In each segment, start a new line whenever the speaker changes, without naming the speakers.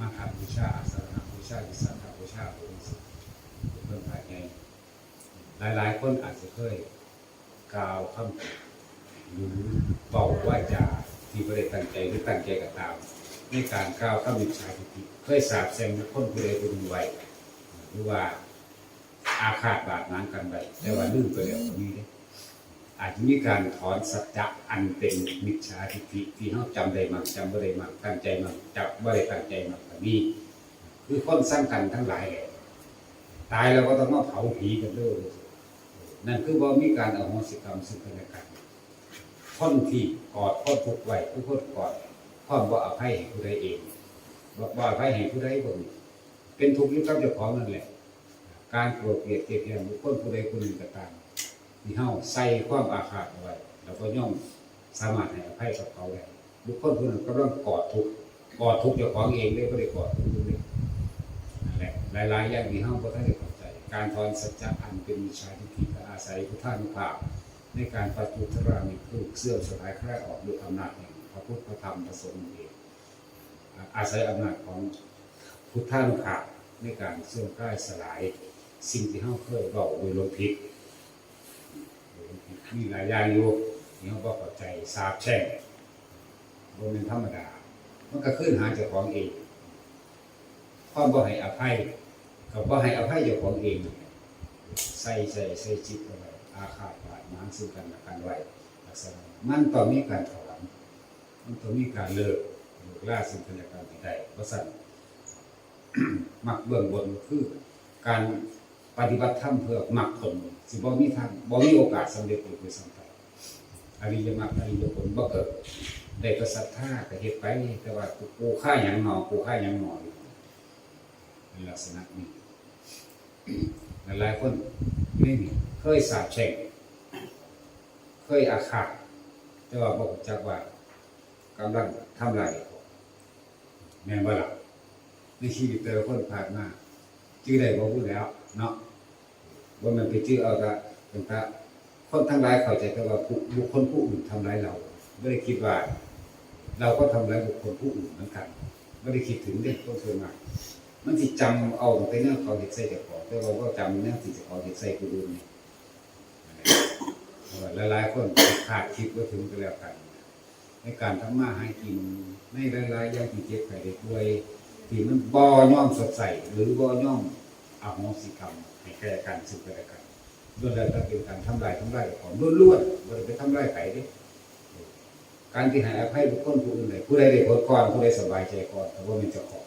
มาขับบูชาอาสนะบูชาวิสัทธบูชาบริสุทธิ์เพิ่มภายในหลายๆ คนอาจจะเคยกล่าวคำหรือเบาว่าจาที่ไม่ได้ตั้งใจหรือตั้งใจก็ตาม ในการกล่าวคำมิจฉาทิฏฐิเคยสาบแช่งคนผู้ใดผู้หนึ่งไว้หรือว่าอาฆาตบาดหมางกันไปแต่ว่าลืมไปแล้วก็มีเด้ อาจจะมีการถอนสัจจะอันเป็นมิจฉาทิฏฐิที่เขาจำได้มั่งจำไม่ได้มั่งตั้งใจมั่งจับไม่ได้ตั้งใจมั่งก็มีคือคนสร้างกันทั้งหลายแหละตายแล้วก็ต้องมาเผาผีกันด้วยนั่นคือว่ามีการเอาโหสิกรรมซึ่งกันและกันคนที่กอดคนทุกไว้คือคนกอดความว่าอภัยให้ผู้ใดเองบอกว่าอภัยให้ผู้ใดบ่มีเป็นทุกข์ยู่กับเจ้าของนั่นแหละ การโกรธเกลียดเกลียดเกลียดบุคคลผู้ใดผู้หนึ่งก็ตาม ที่เฮาใส่ความอาฆาตเอาไว้แล้วก็ย่อมสามารถให้อภัยกับเขาได้บุคคลผู้นั้นกำลังกอดทุกข์กอดทุกข์เจ้าของเองเลยบ่ได้กอดผู้อื่นเลยนั่นแหละหลายๆอย่างที่เฮาบ่ทันได้เข้าใจ การถอนสัจจะอันเป็นมิจฉาทิฏฐิก็อาศัยพุทธานุภาพ ในการปฏิทุรามิผูกเสื่อมสลายคลายออกด้วยอำนาจแห่งพระพุทธพระธรรมพระสงฆ์เองอาศัยอำนาจของพุทธานุภาพในการเสื่อมคลายสลายสิ่งที่เฮาเคยบอกโดยลมพิษ มีหลายอย่างอยู่นี่เขาบอกเข้าใจทราบแช่งบนเป็นธรรมดา มันก็ขึ้นหาเจ้าของเองความบ่ให้อภัยกับบ่ให้อภัยเจ้าของเอง ใส่ใส่ใส่จิตเอาไว้อาฆาตบาดหมางซึ่งกันและกันไว้ลักษณะมันต้องมีการถอนมันต้องมีการเลิกเลิกล่าซึ่งกันและกันให้ได้เพราะสั่นมักเบื้องบนคือการ ปฏิบัติธรรมเพื่อมักผลสิบ่มีทางบ่มีโอกาสสำเร็จเลยคือสัมผัสอริยมรรคอริยผลบ่เกิดได้ก็ศรัทธาก็เฮ็ดไปแต่ว่ากูกูค่าหยังหนอกูค่าหยังหนออยู่เป็นลักษณะนี้หลายๆคนนี่นี่เคยสาบแช่งเคยอาฆาตแต่ว่าบอกจักว่ากำลังทำลายแม่นบ่ล่ะในชีวิตแต่ละคนผ่านมาชื่อใดบ่พูดแล้ว เนาะ ว่ามันไปชื่อเอาแต่เป็นตาคนทั้งหลายเข้าใจแต่ว่าบุคคลผู้อื่นทำร้ายเรา ไม่ได้คิดว่า เราก็ทำร้ายบุคคลผู้อื่นเหมือนกันไม่ได้คิดถึงเด็กคนส่วนมากมันสิจำเอาแต่เรื่องเขาเห็ดใส่จ้าของแต่เราก็จำเรื่องที่เจ้าขอเห็ดใส่คนอื่นนี่เพราะว่าหลายๆคนขาดคิดว่าถึงก็แล้วกัน ในการทำมาหากินในหลายๆอย่างที่เจ็บไข้ได้ป่วยที่มันบ่ย่อมสดใสหรือบ่ย่อม อาโหสิกรรมให้แก่กันซึ่งกันและกันล้วนแล้วแต่เป็นการทำลายทำลายของล้วนๆบ่ได้ไปทำลายไผเด้การที่ให้อภัยบุคคลผู้อื่นใดผู้ใดได้ผลก่อนผู้ใดสบายใจก่อนแต่ว่าเป็นจ้าของ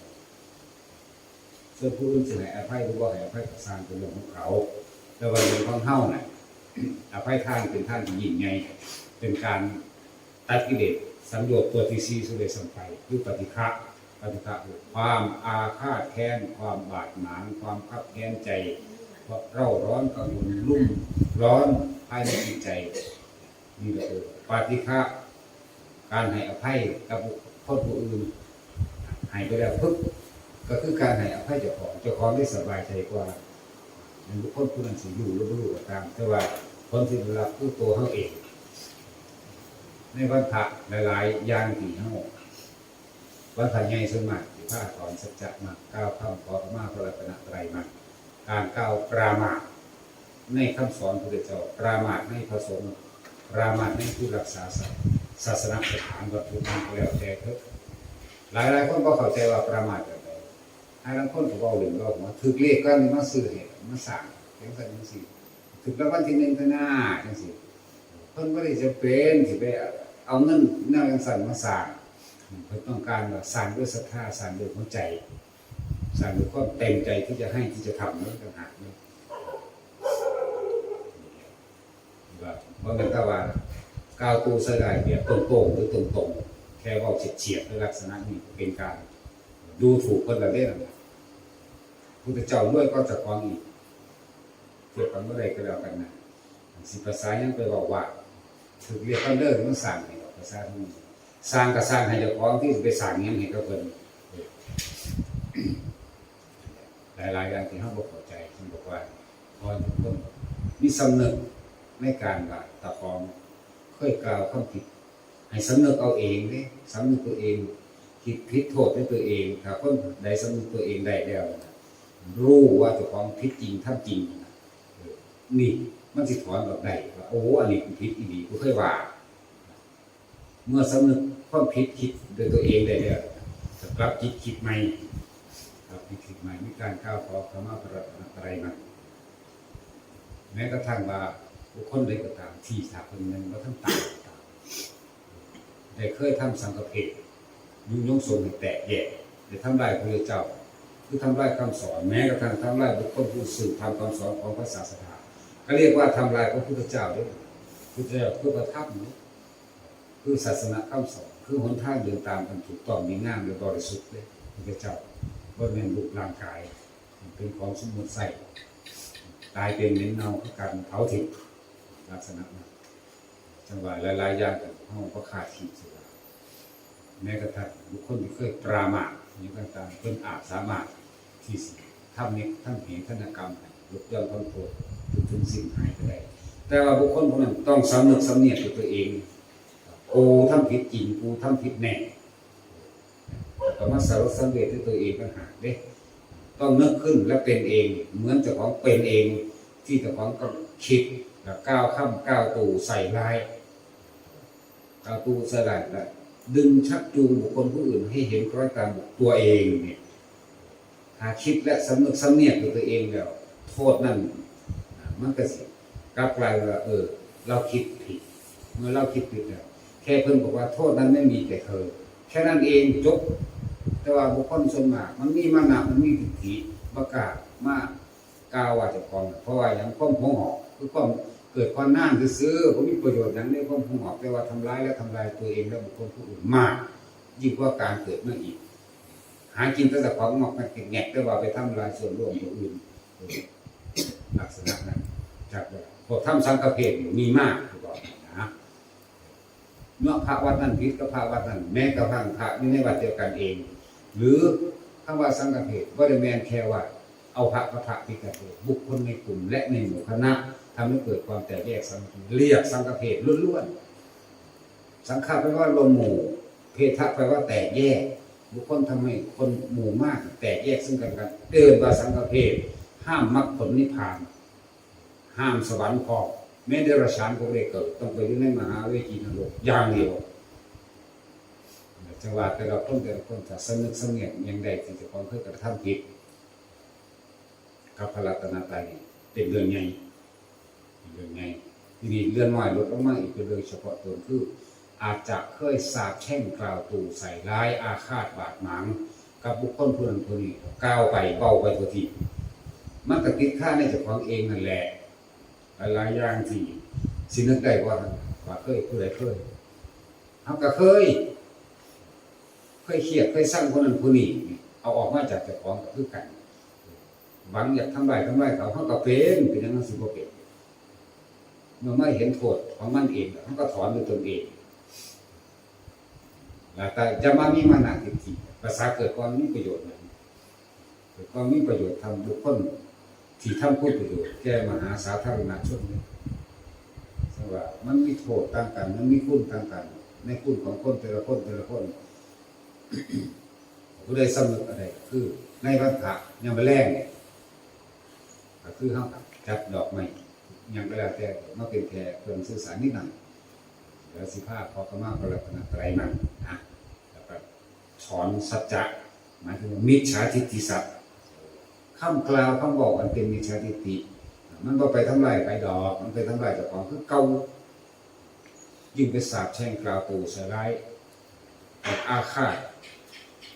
ส่วนผู้อื่นจะให้อภัยหรือว่าให้อภัยก็สร้างเป็นเรื่องของเขา แต่ว่าเรื่องของเฮาน่ะอภัยท่านเป็นท่านที่ยิ่งใหญ่เป็นการตัดกิเลสสังโยชน์ตัวที่สี่สุเลยสัมไปคือปฏิฆะ ปฏิฆะคือความอาฆาตแค้นความบาดหมางความขับแค้นใจเพราะเร่าร้อนกังวลรุ่มร้อนภายในจิตใจนี่ก็คือปฏิฆะการให้อภัยกับคคลผู้อื่นให้ไปแล้วปึ๊บก็คือการให้อภัยเจ้าของเจ้าของได้สบายใจกว่าในบุคคลผู้นั้นสิอยู่หรือบ่อยู่ก็ตาม แต่ว่าคนที่รับผู้ตัวเขาเอง ในวันพระหลายๆอย่างที่เฮา วันพระใหญ่ส่วนมากที่พระถอนสัจจะมาก้าวคำขอขมาพระรัตนตรัยมาการก้าวปรามาในคำสอนพระเจ้าปรามาในพระสงฆ์ปรามาในผู้รักษาศาสศาสถานวัตถุนั้นก็แล้วแต่เถอะหลายๆคนก็เข้าใจว่าปรามาสแบบใดให้บางคนก็เว้าเรื่องเราว่าถึกเลขก็นี่มาซื้อเห็ดมาสั่งจังซั่นจังซี่ถึกรางวัลที่หนึ่งเท่าน้าจังซี่เพิ่นบ่ได้จะเป็นสิไปเอาเงินแนวจังซั่นมาสร้าง เพิ่นต้องการว่าสร้างด้วยศรัทธาสร้างด้วยหัวใจสร้างด้วยความเต็มใจที่จะให้ที่จะทำนั่นต่างหากนี่ว่าเพราะงั้นถ้าว่าก้าวตู้ใส่ได้แบบตรงๆหรือตรงๆแค่เว้าเฉียดๆในลักษณะนี้เป็นการดูถูกคนละเล่นนะพุทธเจ้าด้วยก็จะควางอีกเทียบกันเมื่อไรก็แล้วกันนะสิภาษายังไปบอกว่าถึกเรียกกันเลิกมันสั่งให้ภาษาที่นี่ สร้างก็สร้างให้เจ้าของที่ไปสั่งยังให้กับเพิ่นหลายๆอย่างที่เขาบอกเข้าใจที่บอกว่าพอทุกคนมีสำนึกในการว่าตะกองเคยกล่าวคำผิด ให้สำนึกเอาเองเด้สำนึกตัวเองคิดผิดโทษในตัวเองถ้าคนใดสำนึกตัวเองได้แล้วรู้ว่าเจ้าของผิดจริงทำจริงนี่มันสิถอนแบบใดว่าโอ้อันนี้ผิดอีดีกูเคยว่า เมื่อสำนึกความผิดคิดโดยตัวเองได้แล้วจะกลับจิตคิดใหม่กลับจิตคิดใหม่มีการก้าวขอขมาพระรัตนตรัยมันแม้กระทั่งว่าบุคคลใดก็ตามที่สาคนนั้นว่าทั้งตายตามได้เคยทำสังฆเพศยุ่งยงสงแตกแยกได้ทำลายพระเจ้าคือทำลายคำสอนแม้กระทั่งทำลายบุคคลผู้สืบทำคำสอนของพระศาสนาก็เรียกว่าทำลายพระพุทธเจ้าด้วยพุทธเจ้าคือประทับนี้ คือศาสนาคำสอนคือหนทางเดินตามกันถูกต้องมีงามและบริสุทธิ์เลยพระเจ้าบริเวณรูปร่างกาย เป็นของสมมติใส่ตายเป็นเน้นเนาคือการเผาทิ้งลักษณะนั้นจังหวะหลายๆอย่างกับห้องก็ขาดขีดเสียแม้กระทั่งบุคคลที่เคยปรามาสอย่างต่างๆเป็นอาจสามารถที่สิทำนี่ยทำเหตุธนกรรมให้ลดย่อนความโทษถึงสิ่งหายไปได้แต่ว่าบุคคลพวกนั้นต้องสำนึกสำเนียกตัวเอง กูทำผิดจริงกูทำผิดแน่ก็มาสารสังเวชด้วยตัวเองปัญหาเด้ต้องนึกขึ้นและเป็นเอง เหมือนเจ้าของเป็นเอง ที่เจ้าของก็คิดแล้วก้าวข้ามก้าวตู่ใส่ร้ายก้าวตู่ใส่ร้ายแล้วดึงชักจูงบุคคลผู้อื่นให้เห็นคล้อยตามตัวเองเนี่ยหาคิดและสำนึกสำเนียกตัวเองแล้วโทษนั่นมันก็สิกลับกลายว่าเออ เราคิดผิด เมื่อเราคิดผิดแล้ว ค่เพิ่นบอกว่าโทษนั้นไม่มีแต่เธอ แค่นั้นเองจบ แต่ว่าบุคคลส่วนมาก มันมีมานะมันมีทิฏฐิประกล้ามากกล่าวว่าจะกองเพราะว่าอย่างความหงหอกคือความเกิดความน่านซื้อๆบ่มีประโยชน์อย่างนี้ความหงหอกแต่ว่าทำร้ายและทำลายตัวเองและบุคคลผู้อื่นมาก ยิ่งกว่าการเกิดเมื่ออีก หากินแต่แต่ของงอกกันแงกแต่ว่าไปทำลายส่วนรวมผู้อื่นลักษณะนั้นจากว่าพวกทำสังฆเพศมีมาก เมื่อพระวัดนั้นพิษก็พระวัดนั้นแม้กระทั่งพระนี่ในวัดเดียวกันเอง หรือคำว่าสังฆเพศว่าได้แมนแค่ว่าเอาพระพระพระพิฆเทศบุคคลในกลุ่มและในหมู่คณะทำให้เกิดความแตกแยกสังคมเรียกสังฆเพศล้วนๆสังฆะแปลว่าลมหมู่ เพทะแปลว่าแตกแยก บุคคลทำให้คนหมู่มาก แตกแยกซึ่งกันกันเกินว่าสังฆเพศห้ามมรรคผลนิพพาน ห้ามสวรรค์พอ แม้เดรัจฉานก็ไม่ได้เกิดต้องไปอยู่ในมหาเวทีนรกอย่างเดียวจังหวะแต่ละคนแต่ละคนจะสนึกสำเนียกอย่างใดที่จะความเคยกระทำผิดกับพระรัตนตรัยเป็นเรื่องใหญ่เรื่องใหญ่ทีนี้เรื่องน้อยลดลงมาอีกเป็นเรื่องเฉพาะตนคือ อาจจะเคยสาบแช่งกล่าวตู่ใส่ร้ายอาฆาตบาดหมางกับบุคคลผู้นั้นผู้นี้ก้าวไปเบาไปทุกทีมันก็ติดค่าในเจ้าของเองนั่นแหละ หลายๆอย่างที่สินึกได้ว่าว่าเคยผู้ใดเคยเขาก็เคย เคยเครียดเคยสร้างคนนั้นคนนี้เอาออกมาจากเจ้าของก็คือกันหวังอยากทำลายทำลายเขาเขาก็เป็นเป็นอย่างนั้นสิบ่เป็นเมื่อไม่เห็นโทษของมันเองเขาก็ถอนด้วยตนเองแต่จะมามีมานาทิฏฐิภาษาเกิดความมีประโยชน์นะเกิดความมีประโยชน์ทำบุคคล ที่ทำคุณประโยชน์แก่มหาสาธารณชนเนี่ยแต่ว่ามันมีโทษต่างกัน มันมีคุณต่างกัน ในคุณของคนแต่ละคนแต่ละคนผู้ใดสำนึกอะไรคือ ในวันพระยังไปแรงเนี่ยก็คือห้าจัดดอกไม้ยังก็แล้วแต่มาเป็นแค่เครื่องสื่อสารนิดหน่อยแล้วสิภาพพอกมาก็แล้วนะไตรมันนะแล้วก็ถอนสัจจะหมายถึงมิจฉาทิฏฐิสัตว์ คำกล่าวคำบอกมันเป็นมิจฉาทิฏฐิมันก็ไปทำลายไปดอก มันไปทำลายเจ้าของคือเก่ายิ่งไปสาบแช่งกล่าวตู่ใส่ร้ายกับอาฆาต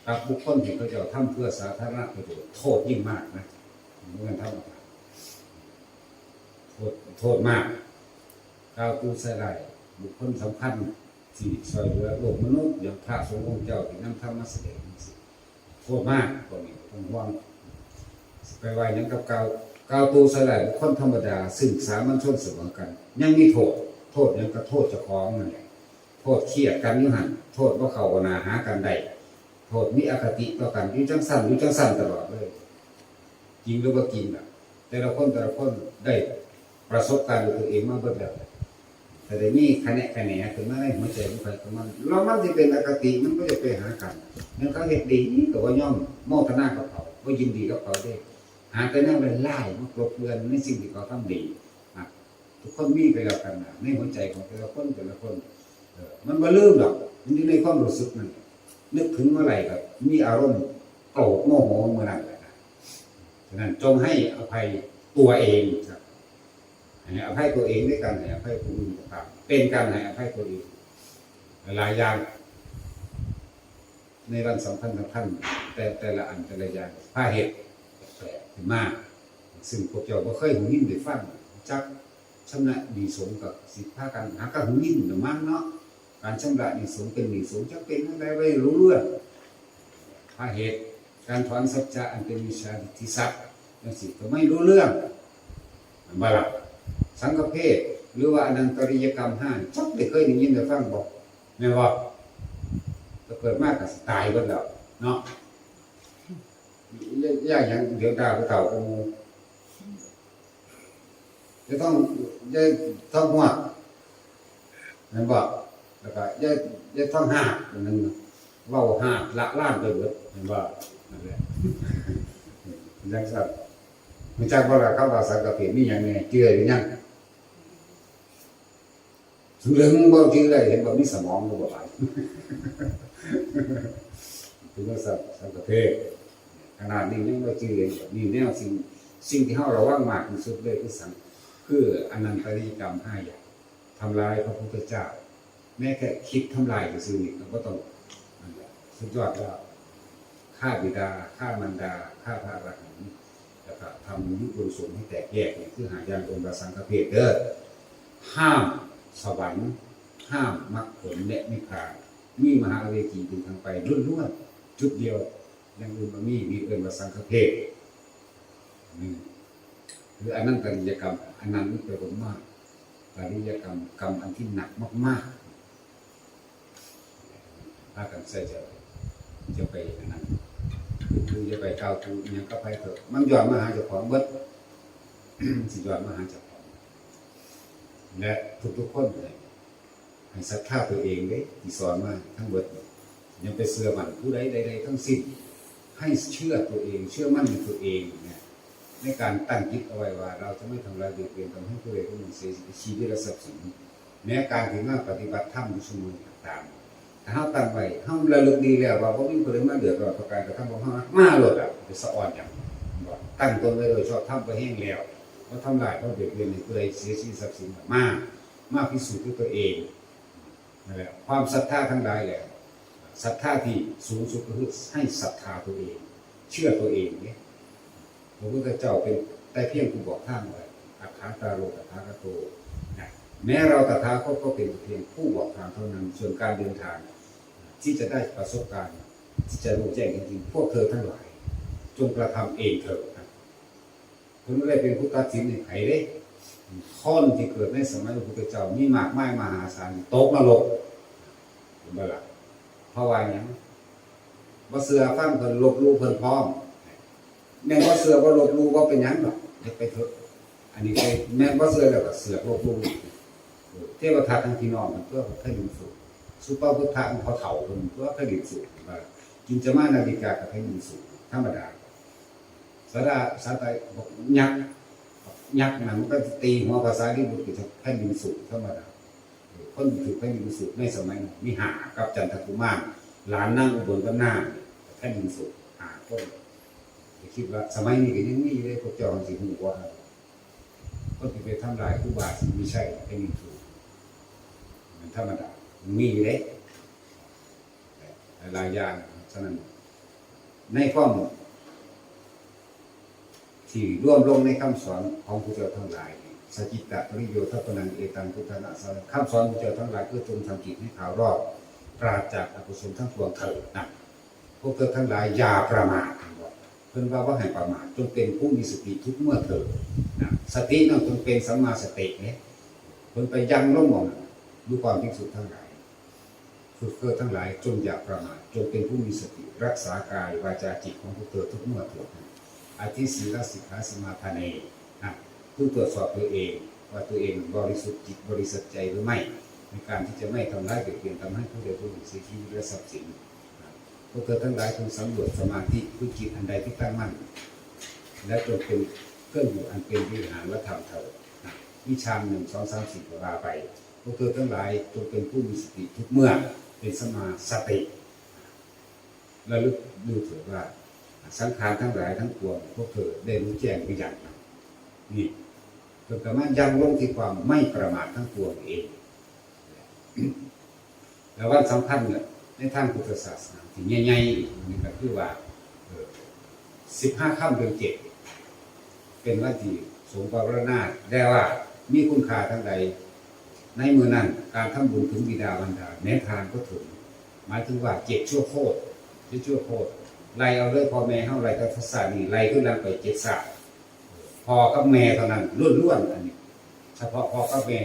กับบุคคลที่เขาจะทำเพื่อสาธารณประโยชน์โทษยิ่งมากนะเมื่อทำโทษโทษมากกล่าวตู่ใส่ร้ายบุคคลสำคัญที่ช่วยเหลือโลกมนุษย์อย่างพระสงฆ์องค์เจ้าที่นำธรรมมาแสดงโทษมากกว่านี้ต้องห่วง ไปไว้ยังกับเกาเกาตูสลายคนธรรมดา ซึ่งสามัญชนเสมอกัน ยังมีโทษ โทษยังกับโทษเจ้าของนั่นแหละโทษเครียดกันยู่หันโทษว่าเขานาหากันได้โทษมีอคติต่อกันยู่จังสั้นยู่จังสั้นตลอดเลยจริงหรือว่าจริงอะ แต่ละคนแต่ละคนได้ประสบการณ์ตัวเองมาเบิดแล้วแต่แต่ได้มีคะแนนคะแนนขึ้นมาในหัวใจของใครของมันเรามันจะเป็นอคติมันก็จะไปหากันนั่นเขาเห็นดีก็ว่าย่อมมอบทนากับเขาว่ายินดีกับเขาได้ หาแต่แนวเป็นไล่มากรบเกลือนในสิ่งที่เขาทำดีทุกคนมีไปแล้วกันนะในหัวใจของแต่ละคนแต่ละคนมันมาลืมหรอกมันอยู่ในความรู้สึกนั่นนึกถึงเมื่อไหร่ก็มีอารมณ์โกรธโมโหเมื่อนั้นแหละฉะนั้นจงให้อภัยตัวเองครับให้อภัยตัวเองด้วยกันให้อภัยผู้อื่นต่างๆเป็นการให้อภัยตัวเองหลายอย่างในวันสำคัญสำคัญแต่แต่ละอันแต่ละอย่างพาเหตุ แปลกขึ้นมากซึ่งพวกเจ้าบ่เคยหูยินได้ฟังจักชำระหนีสงกับสิพากันหากันหูยินน่ะมั้งเนาะการชำระหนีสงเป็นหนีสงจักเป็นอะไรไว้รู้เรื่องพาเหตุการถอนสัจจะอันเป็นวิชาทิศัพท์จังสิก็ไม่รู้เรื่องบ่ล่ะสังฆเพศหรือว่าอนันตริยกรรมห้าจักได้เคยได้ยินได้ฟังบอกแม่นบ่ถ้าเกิดมากก็สิตายเบิดแล้วเนาะ ยากอย่างเดี๋ยวดาวเต่ากูจะต้องจะต้องหัวนั่นบอกแล้วก็จะจะต้องหักอันนึงเว่าหักละล่างไปเบิดเห็นว่านั่นแหละยังสัตว์มันจักว่าเขาว่าสังกะเปมีอย่างไงเจือหรือยังถึงเรื่องบ่เจือเลยเห็นว่ามีสมองบ่หลายถึงว่าสัตว์สังกะเพศ ขนาดนี้ยังไม่เจอนี่แนวสิ่งสิ่งที่เราระวังมากที่สุดเลยคือสังคืออนันตริยกรรมห้าอย่างทำลายพระพุทธเจ้า แม้แค่คิดทำลายก็ซื้อนี่เราก็ต้องมันแหละสุดยอดแล้วฆ่าบิดาฆ่ามารดาฆ่าพระอรหันต์แล้วก็ทำยุคบุญสมให้แตกแยกเนี่ยคือหายานองค์ระสังฆเพศเด้อห้ามสวรรค์ห้ามมรรคผลและนิพพานมีมหาเวทีเป็นทางไปล้วนๆจุดเดียว อย่างอื่นมันมีมีเอินว่าสังฆเพศหรืออันนั้นตริยกรรม อันนั้นเป็นผลมากตริยกรรมกรรมอันที่หนักมากๆถ้ากันใส่จะจะไปอันนั้นคือจะไปก้าวทูยังก็ไปเถอะมันย้อนมาหาเจ้าของเบิดสิย้อนมาหาเจ้าของและทุกๆคนเลยให้ศรัทธาตัวเองเด้ที่สอนมาทั้งเบิดยังไปเสื่อมันผู้ใดใดๆทั้งสิ้น ให้เชื่อตัวเอง เชื่อมั่นในตัวเองเนี่ยในการตั้งจิตเอาไว้ว่า เราจะไม่ทำลายเบียดเบียนทำให้ผู้ใดผู้หนึ่งเสียชีวิตและทรัพย์สินแม้การถึงมาปฏิบัติธรรมอยู่เสมอตามถ้าเราตั้งไว้เฮาระลึกดีแล้วว่าบ่มีผู้ใดมาเดือดร้อนประการกระทำของเฮามาโลดอะจะสะอ่อนอย่างตั้งตนไว้โดยชอบทำไปแห้งแล้วว่าทำลายเพราะเบียดเบียนในผู้ใดเสียชีวิตทรัพย์สินมากมาพิสูจน์ด้วยตัวเองนั่นแหละความศรัทธาทั้งหลายแหละ ศรัทธาที่สูงสุดก็คือให้ศรัทธาตัวเอง เชื่อตัวเองเนี่ยพระพุทธเจ้าเป็นแต่เพียงผู้บอกทางไว้อัคคาตาโรตถาคโตนะแม้เราตถาคตก็เป็นเพียงผู้บอกทางเท่านั้น ส่วนการเดินทาง ที่จะได้ประสบการณ์ที่จะรู้แจ้งจริงๆพวกเธอทั้งหลาย จงกระทำเองเถิดนะคุณไม่ได้เป็นผู้ตัดสินในใครเด้ข้อนที่เกิดในสมัยพระพุทธเจ้ามีมากมายมหาศาลตกนรกเห็นไหมล่ะ เพราะว่าหยังว่าเสือฟังเพิ่นลบลู่เพิ่นพร้อม แม่นว่าเสือว่าลบลู่ว่าเป็นหยังหรอกเฮ็ดไปเถอะอันนี้ไปแม่นว่าเสือแล้วก็เสือลบลู่เทวทัตทั้งพี่น้องมันเพื่อให้ดินสุขสุปาพุทธะมันเขาเฒ่าเพิ่นเพื่อให้ดินสุขว่ากินจะมานาฬิกากับให้ดินสุขธรรมดาสาดาสาตายบอกยักษ์ยักษ์นั้นมันก็ตีหัวภาษาที่บุตรจะให้ดินสุขธรรมดา คนถือแผ่นดินสุดในสมัยนั้นมีหากับจันทกุมารหลานนั่งอุบนกับหน้าแผ่นดินสุดหาคนคิดว่าสมัยนี้ก็ยังมีเลยพวกจองสิหูกว่าคนที่ไปทำลายครูบาสิไม่ใช่แผ่นดินสุดมันธรรมดามีเลยหลายอย่างฉะนั้นในข้อมูลที่ร่วมลงในคำสอนของพระเจ้าทั้งหลาย สกิตตะปริโยทัปนังเอตังพุทธนาสารคำสอนเจ้าทั้งหลายเพื่อจงทำกิจให้ขาวรอบปราศจากอกุศลทั้งปวงเถิดนะพวกเธอทั้งหลายอย่าประมาทเพิ่นว่าว่าให้ประมาทจงเป็นผู้มีสติทุกเมื่อเถิดนะสตินั่นจงเป็นสัมมาสติเนี่ยเพิ่นไปยังลงมองดูความพิสุทธิ์ทั้งหลายฝึกเพื่อทั้งหลายจงอย่าประมาทจงเป็นผู้มีสติรักษากายวาจาจิตของพวกเธอทุกเมื่อเถิดอาทิศีลสิกขาสมาทานเนนะ ผู้ตรวจสอบตัวเอง ว่าตัวเองบริสุทธิ์จิตบริสุทธิ์ใจหรือไม่ ในการที่จะไม่ทำร้ายเบียดเบียนทำให้ผู้ใดผู้หนึ่งเสียชีวิตและทรัพย์สินพวกเธอทั้งหลายจงสำรวจสมาธิผู้จิตอันใดที่ตั้งมั่น และจงเป็นเครื่องอยู่อันเป็นวิหารและธรรมเถิดวิชามหนึ่งสองสามสี่ก็ว่าไปพวกเธอทั้งหลายจงเป็นผู้มีสติทุกเมื่อเป็นสมาสติและลึกดูเถิดว่า สังขารทั้งหลายทั้งปวงพวกเธอได้รู้แจ้งหรือยัง นะนี่จนกระทั่งยังลงที่ความไม่ประมาททั้งปวเอง แล้ววันสำคัญเนี่ยในทางพุทธศาสนาที่ใหญ่ๆอีกนี่ก็คือว่าสิบห้าค่ำเดือนเจ็ดเป็นวันที่สงปรณาถได้ว่ามีคุณค่าทั้งใด ในมือนั้นการทำบุญถึงบิดาบรรดาแม้ทานก็ถึง หมายถึงว่าเจ็ดชั่วโคตรเจ็ดชั่วโคตรไล่เอาเลยพ่อแม่เท่าไรก็ทศนีไล่ขึ้นลังไปเจ็ดสา พ่อกับแม่เท่านั้นล้วนๆอันนี้ เฉพาะพ่อกับแม่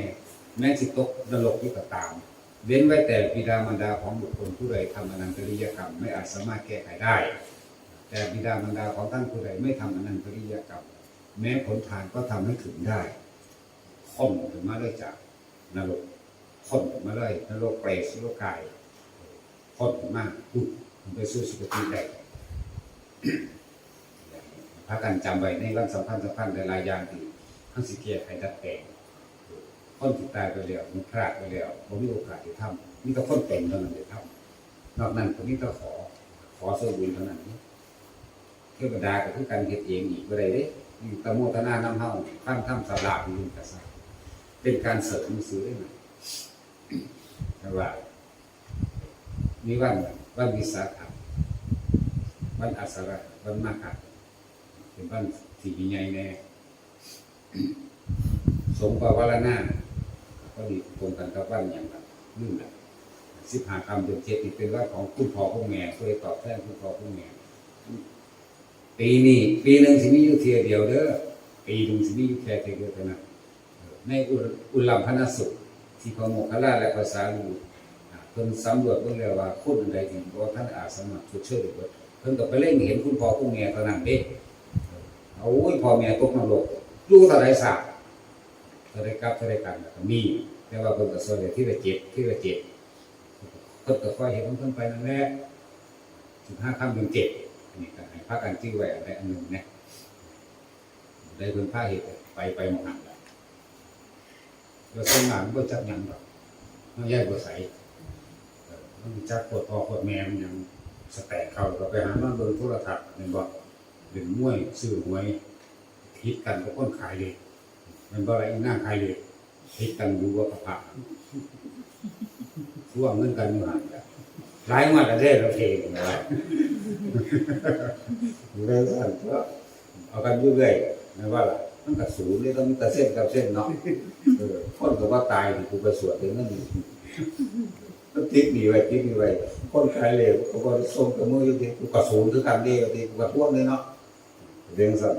แม้สิตกนรกอยู่ก็ตาม เว้นไว้แต่บิดามารดาของบุคคลผู้ใดทำอนันตริยกรรมไม่อาจสามารถแก้ไขได้ แต่บิดามารดาของท่านผู้ใดไม่ทำอนันตริยกรรม แม้ผลทานก็ทำให้ถึงได้ค่นถึงมาเลยจากนรกค่นถึงมาเลยนรกเปรตสุรกายค่นถึงมาปุ๊บไปสู่สุคติได้ พากันจำไว้ในวันสำคัญสำคัญหลายๆอย่างที่ทั้งสิเกียให้ดัดแปลงคนที่ตายไปแล้วมันพลาดไปแล้วผมมีโอกาสที่ทำมีแต่คนเป็นเท่านั้นที่ทำนอกนั้นผมมีแต่ขอ ขอส่วนบุญเท่านั้นเทวดาก็คือการเฮ็ดเองอีกบ่ได้เด้มีตะโมทนาน้ำเฮาข้ามถ้ำสาลาบยู่กระซ่าเป็นการเสริมซื้อได้ไหมแต่ว่ามีวันวันวิสาขะวันอาสาฬะวันมาฆะ เป็นบ้านสีใหญ่แน่สงปาวารณาก็ดีตรงกันกับบ้านอย่างแบบนื่นแหละสิบห้าคำเดือนเจ็ดนี่เป็นว่าของคุณพ่อคุณแม่เคยตอบแทนคุณพ่อคุณแม่ปีนี้ปีหนึ่งสิมีอยู่เทียเดียวเด้อปีหนึ่งสิมีอยู่แค่เทียเดียวเท่านั้นในอุลลัมพนสุข ที่พระโมคคัลลาและภาษาลูเพิ่นสำรวจเบิ่งแล้วว่าคนอันใดที่บ่ท่านอาจสามารชดเชยได้เบิดเพิ่นก็ไปเล่งเห็นคุณพ่อคุณแม่เท่านั้นเด้ โอ้ยพ่อแม่ตกนรกรู้เท่าไรสักเท่าไรกับเท่าไรกันก็มีแต่ว่าเพิ่นก็ส่วนใหญ่ที่ละเจ็ดที่ละเจ็ดเพิ่นก็ค่อยเห็นเพิ่นไปนั่นแหละสิบห้าคำเดือนเจ็ดอันนี้ก็ให้พากันจิ้วไว้อะไรอันหนึ่งนะได้เพิ่นพาเหตุไปไปหมองหันแล้วเราสมานบ่จักยังดอกมันแยกบ่ใสมันจักปวดพ่อปวดแม่มันยังสแตกเข้าก็ไปหานอนบิ่งโทรทัศน์แม่นบ่ เป็นมวยซื้อหวยคิดกันกับคนขายเลยมันบ่อะไรอีนั่งขายเลยคิดกันดูว่าประพาท่วงเงินกันอยู่หันกันหลายงวดแล้วเด้เราเทกันไว้เรื่องสั่นก็เอากันอยู่เรื่อยนะว่าล่ะมันก็สูงเลยต้องมีแต่เส้นกับเส้นเนาะคนก็ว่าตายกูไปสวดเองนั่นนี่ก็ติดหนีไว้ติดหนีไว้คนขายเลยก็บ่ส่งกับมือยู่ที่กูก็สูงคือกันเด้ที่กูก็ท่วงเลยเนาะ เรื่องสั้น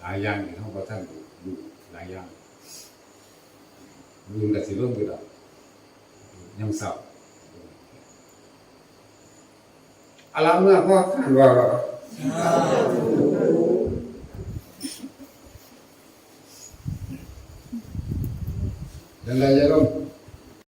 หลายอย่างที่เขาก็ท่านดูหลายอย่างลุงกับสิลุงอยู่ดอกยังเศร้าอะไรเมื่อพ่อขันว่าเรื่องอะไรจะลง